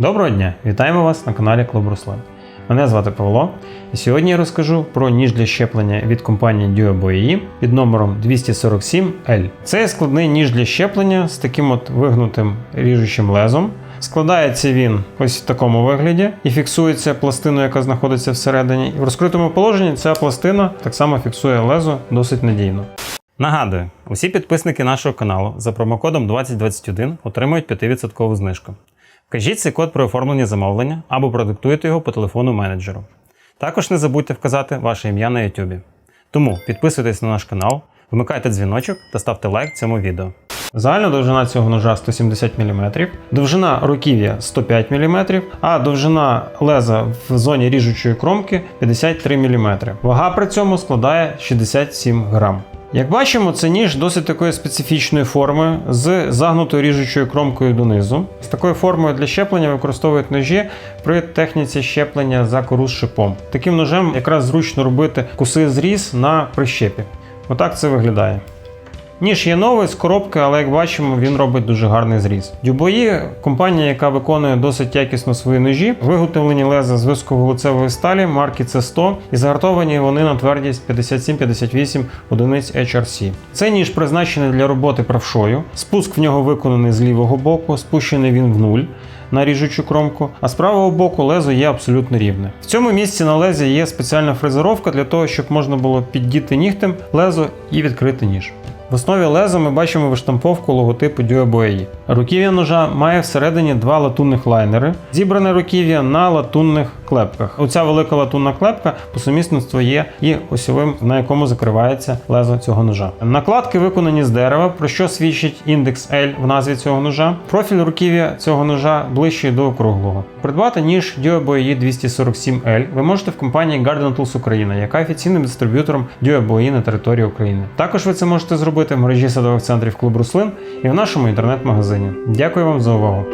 Доброго дня! Вітаємо вас на каналі Клуб Руслан. Мене звати Павло, і сьогодні я розкажу про ніж для щеплення від компанії Duo BOE під номером 247L. Це складний ніж для щеплення з таким от вигнутим ріжучим лезом. Складається він ось в такому вигляді і фіксується пластиною, яка знаходиться всередині. В розкритому положенні ця пластина так само фіксує лезо досить надійно. Нагадую, усі підписники нашого каналу за промокодом 2021 отримують 5% знижку. Вкажіть цей код при оформленні замовлення або продиктуйте його по телефону менеджеру. Також не забудьте вказати ваше ім'я на YouTube. Тому підписуйтесь на наш канал, вмикайте дзвіночок та ставте лайк цьому відео. Загальна довжина цього ножа 170 мм, довжина руків'я 105 мм, а довжина леза в зоні ріжучої кромки 53 мм. Вага при цьому складає 67 грам. Як бачимо, це ніж досить такої специфічної форми з загнутою ріжучою кромкою донизу. З такою формою для щеплення використовують ножі при техніці щеплення за кору з шипом. Таким ножем якраз зручно робити куси зріз на прищепі. Отак це виглядає. Ніж є новий з коробки, але як бачимо, він робить дуже гарний зріз. Дюбої компанія, яка виконує досить якісно свої ножі, виготовлені леза з високовуглецевої сталі марки C100 і загартовані вони на твердість 57-58 одиниць HRC. Цей ніж призначений для роботи правшою. Спуск в нього виконаний з лівого боку, спущений він в нуль. На ріжучу кромку, а з правого боку лезо є абсолютно рівне. В цьому місці на лезі є спеціальна фрезеровка для того, щоб можна було піддіти нігтем лезо і відкрити ніж. В основі леза ми бачимо виштамповку логотипу BOE. Руків'я ножа має всередині два латунних лайнери, зібране руків'я на латунних клепках. Оця велика латунна клепка по сумісництву є і осьовим, на якому закривається лезо цього ножа. Накладки виконані з дерева, про що свідчить індекс L в назві цього ножа. Профіль руків'я цього ножа ближчий до округлого. Придбати ніж Duo BOE 247L ви можете в компанії Garden Tools Україна, яка офіційним дистриб'ютором Duo на території України. Також ви це можете зробити в мережі садових центрів клуб Руслин і в нашому інтернет-магазині. Дякую вам за увагу!